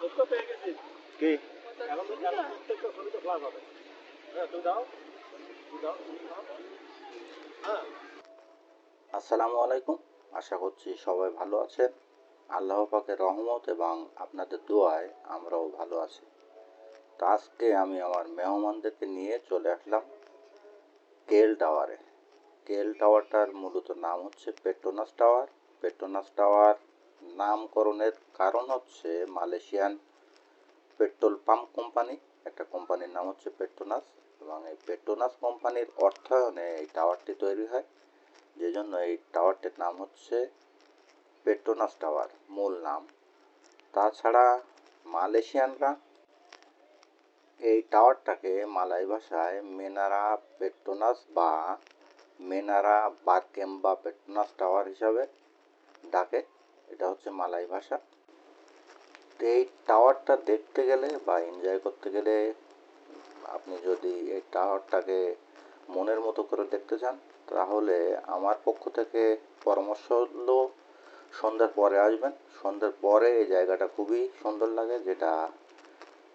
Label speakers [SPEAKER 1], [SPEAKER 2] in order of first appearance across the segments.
[SPEAKER 1] কি?
[SPEAKER 2] হ্যাঁ হ্যাঁ।
[SPEAKER 1] আসসালামু আলাইকুম। আশা করছি সবাই ভালো আছেন। আল্লাহ পাকের রহমত এবং আপনাদের দোয়ায় আমরাও ভালো আছি। তো আজকে আমি আমার মেহমানদেরকে নিয়ে চলে আসলাম কেল টাওয়ারে। কেল টাওয়ারটার মূলত নাম হচ্ছে পেট্রোনাস টাওয়ার। পেট্রোনাস টাওয়ার নামকরণের কারণ হচ্ছে মালয়েশিয়ান পেট্রোল পাম্প কোম্পানি, একটা কোম্পানির নাম হচ্ছে পেট্রোনাস এবং এই পেট্রোনাস কোম্পানির অর্থায়নে এই টাওয়ারটি তৈরি হয়। যে জন্য এই টাওয়ারটির নাম হচ্ছে পেট্রোনাস টাওয়ার, মূল নাম। তাছাড়া মালয়েশিয়ানরা এই টাওয়ারটাকে মালাই ভাষায় মেনারা পেট্রোনাস বা মেনারা বারকেম বা পেট্রোনাস টাওয়ার হিসাবে ডাকে। এটা হচ্ছে মালাই ভাষা। তো এই টাওয়ারটা দেখতে গেলে বা এনজয় করতে গেলে আপনি যদি এই টাওয়ারটাকে মনের মতো করে দেখতে চান, তাহলে আমার পক্ষ থেকে পরামর্শ হলো সন্ধ্যার পরে আসবেন। সন্ধ্যার পরে এই জায়গাটা খুবই সুন্দর লাগে, যেটা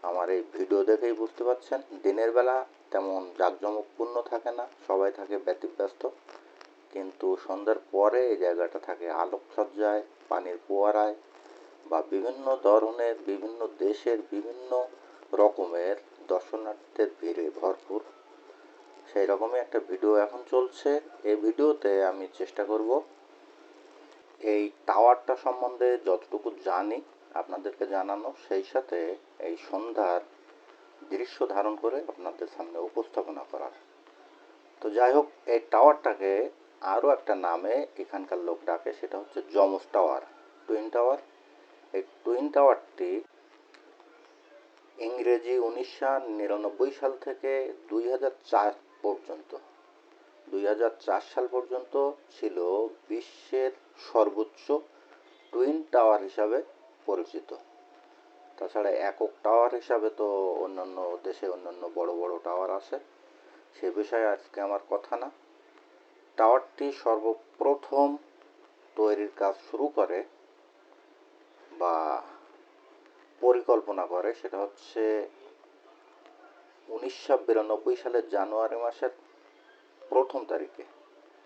[SPEAKER 1] আমার এই ভিডিও দেখেই বুঝতে পারছেন। দিনের বেলা তেমন জাঁকজমকপূর্ণ থাকে না, সবাই থাকে ব্যতিব্যস্ত। কিন্তু সন্ধ্যার পরে এই জায়গাটা থাকে আলোকসজ্জায়, পানির ফোয়ারায় বা বিভিন্ন ধরনের, বিভিন্ন দেশের বিভিন্ন রকমের দর্শনার্থীদের ভিড়ে ভরপুর। সেই রকমই একটা ভিডিও এখন চলছে। এই ভিডিওতে আমি চেষ্টা করব এই টাওয়ারটা সম্বন্ধে যতটুকু জানি আপনাদেরকে জানানো, সেই সাথে এই সন্ধ্যার দৃশ্য ধারণ করে আপনাদের সামনে উপস্থাপনা করার। তো যাই হোক, এই টাওয়ারটাকে আরও একটা নামে এখানকার লোক ডাকে, সেটা হচ্ছে জমস টাওয়ার। Twin tower? এই টুইন টাওয়ারটি ইংরেজি উনিশশো নিরানব্বই সাল থেকে দুই হাজার চার পর্যন্ত, দুই হাজার চার সাল পর্যন্ত ছিল বিশ্বের সর্বোচ্চ টুইন টাওয়ার হিসাবে পরিচিত। তাছাড়া একক টাওয়ার হিসাবে তো অন্যান্য দেশে অন্যান্য বড় বড় টাওয়ার আছে। সে বিষয়ে আজকে আমার কথা না। টাওয়ারটি সর্বপ্রথম তৈরির কাজ শুরু করে বা পরিকল্পনা করে, সেটা হচ্ছে উনিশশো বিরানব্বই সালের জানুয়ারি মাসের প্রথম তারিখে।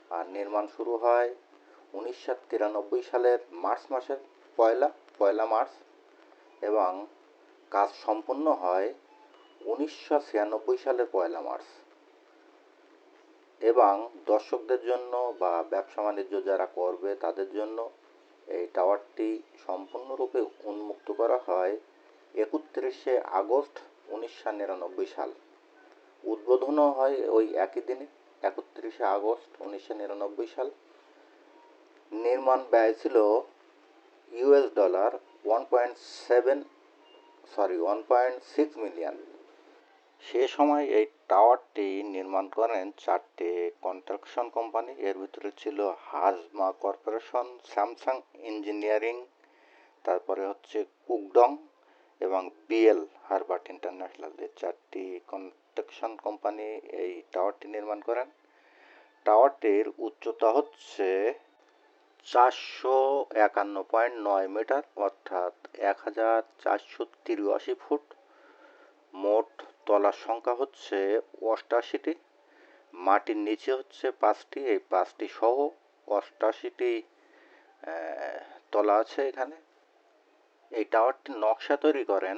[SPEAKER 1] আর নির্মাণ শুরু হয় উনিশশো তিরানব্বই সালের মার্চ মাসের পয়লা পয়লা মার্চ। এবং কাজ সম্পন্ন হয় উনিশশো ছিয়ানব্বই সালের পয়লা মার্চ। এবং দর্শকদের জন্য বা ব্যবসা বাণিজ্য যারা করবে তাদের জন্য এই টাওয়ারটি সম্পূর্ণরূপে উন্মুক্ত করা হয় একত্রিশে আগস্ট উনিশশো নিরানব্বই সাল। উদ্বোধনও হয় ওই একই দিনে, একত্রিশে আগস্ট উনিশশো নিরানব্বই সাল। নির্মাণ ব্যয় ছিল US dollar one point seven, sorry, one point six million. সে সময় এই টাওয়ারটি নির্মাণ করেন চারটে কনস্ট্রাকশন কোম্পানি। এর ভিতরে ছিল হাজমা কর্পোরেশন, স্যামসাং ইঞ্জিনিয়ারিং, তারপরে হচ্ছে কুকডং এবং বিএল হারবার্ট ইন্টারন্যাশনাল। এই চারটি কনস্ট্রাকশন কোম্পানি এই টাওয়ারটি নির্মাণ করেন। টাওয়ারটির উচ্চতা হচ্ছে চারশো একান্ন পয়েন্ট নয় মিটার, অর্থাৎ এক হাজার চারশো তিরাশি ফুট। মোট তলার সংখ্যা হচ্ছে অষ্টাশিটি, মাটির নিচে হচ্ছে পাঁচটি, এই পাঁচটি সহ অষ্টাশিটি তলা আছে এখানে। এই টাওয়ারটির নকশা তৈরি করেন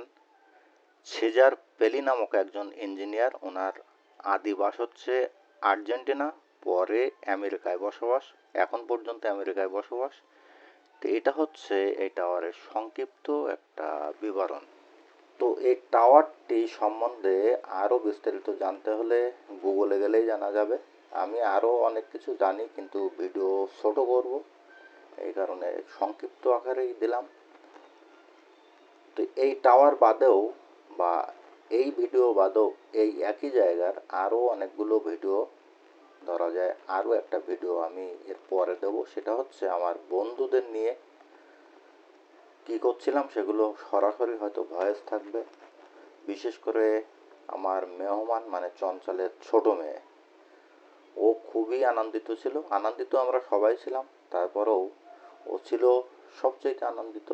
[SPEAKER 1] সেজার পেলি নামক একজন ইঞ্জিনিয়ার। ওনার আদিবাস হচ্ছে আর্জেন্টিনা, পরে আমেরিকায় বসবাস, এখন পর্যন্ত আমেরিকায় বসবাস। তো এটা হচ্ছে এই টাওয়ারের সংক্ষিপ্ত একটা বিবরণ। তো এই টাওয়ারটি সম্বন্ধে আরও বিস্তারিত জানতে হলে গুগলে গেলেই জানা যাবে। আমি আরও অনেক কিছু জানি, কিন্তু ভিডিও ছোট করব। এই কারণে সংক্ষিপ্ত আকারেই দিলাম। তো এই টাওয়ার বাদেও বা এই ভিডিও বাদেও এই একই জায়গার আরও অনেকগুলো ভিডিও, ধরা যায় আরও একটা ভিডিও আমি এর পরে দেবো। সেটা হচ্ছে আমার বন্ধুদের নিয়ে কি করছিলাম সেগুলো সরাসরি হয়তো ভয়েস থাকবে। বিশেষ করে আমার মেহমান মানে চঞ্চলের ছোট মেয়ে। ও খুবই আনন্দিত ছিল। আনন্দিত আমরা সবাই ছিলাম। তারপরেও ও ছিল সবচেয়ে আনন্দিত।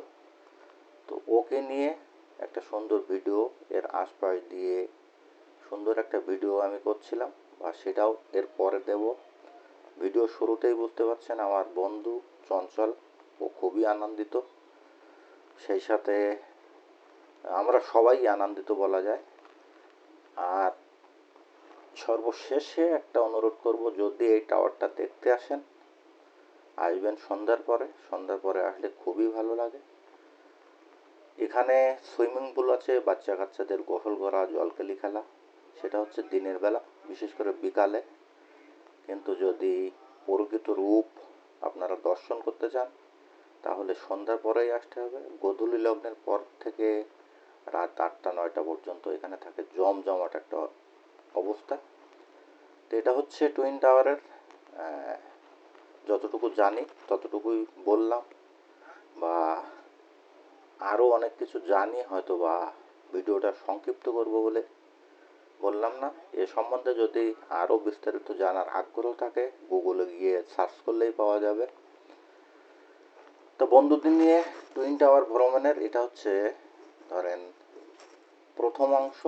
[SPEAKER 1] তো ওকে নিয়ে একটা সুন্দর ভিডিও, এর আশপাশ দিয়ে সুন্দর একটা ভিডিও আমি করছিলাম বা সেটাও এর পরে দেব। ভিডিও শুরুতেই বুঝতে পারছেন আমার বন্ধু চঞ্চল, ও খুবই আনন্দিত। সেই সাথে আমরা সবাই আনন্দিত বলা যায়। আর সর্বশেষে একটা অনুরোধ করব, যদি এই টাওয়ারটা দেখতে আসেন, আসবেন সন্ধ্যার পরে। সন্ধ্যার পরে আসলে খুবই ভালো লাগে। এখানে সুইমিং পুল আছে বাচ্চা কাচ্চাদের গোসল করা জলকেলি খেলা, সেটা হচ্ছে দিনের বেলা, বিশেষ করে বিকালে। কিন্তু যদি প্রকৃত রূপ আপনারা দর্শন করতে চান তাহলে সন্ধ্যার পরেই আসতে হবে। গোধূলি লগ্নের পর থেকে রাত আটটা, নয়টা পর্যন্ত এখানে থাকে জমজমাট একটা অবস্থা। তো এটা হচ্ছে টুইন টাওয়ারের যতটুকু জানি, ততটুকুই বললাম। বা আরও অনেক কিছু জানি হয়তো বা ভিডিওটা সংক্ষিপ্ত করব বলে বললাম না। এ সম্বন্ধে যদি আরও বিস্তারিত জানার আগ্রহ থাকে গুগলে গিয়ে সার্চ করলেই পাওয়া যাবে। তো বন্ধুদের নিয়ে টুইন টাওয়ার ভ্রমণের এটা হচ্ছে, ধরেন, প্রথম অংশ।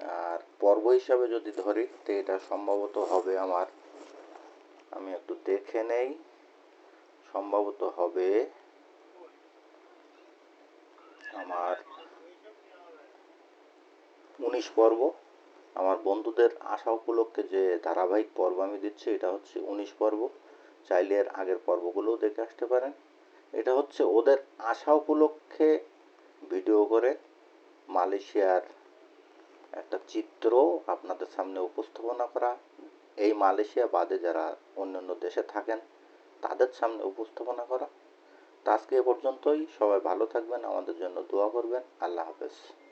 [SPEAKER 1] আর পর্ব হিসাবে যদি ধরি, তো এটা সম্ভবত হবে আমার, আমি একটু দেখে নেই, সম্ভবত হবে আমার উনিশ পর্ব। আমার বন্ধুদের আশা উপলক্ষে যে ধারাবাহিক পর্ব আমি দিচ্ছি, এটা হচ্ছে উনিশ পর্ব। চাইলে এর আগের পর্বগুলোও দেখে আসতে পারেন। এটা হচ্ছে ওদের আশা উপলক্ষে ভিডিও করে মালয়েশিয়ার একটা চিত্র আপনাদের সামনে উপস্থাপনা করা। এই মালয়েশিয়া বাদে যারা অন্যান্য দেশে থাকেন, তাদের সামনে উপস্থাপনা করা। তা আজকে এ পর্যন্তই। সবাই ভালো থাকবেন, আমাদের জন্য দোয়া করবেন। আল্লাহ হাফেজ।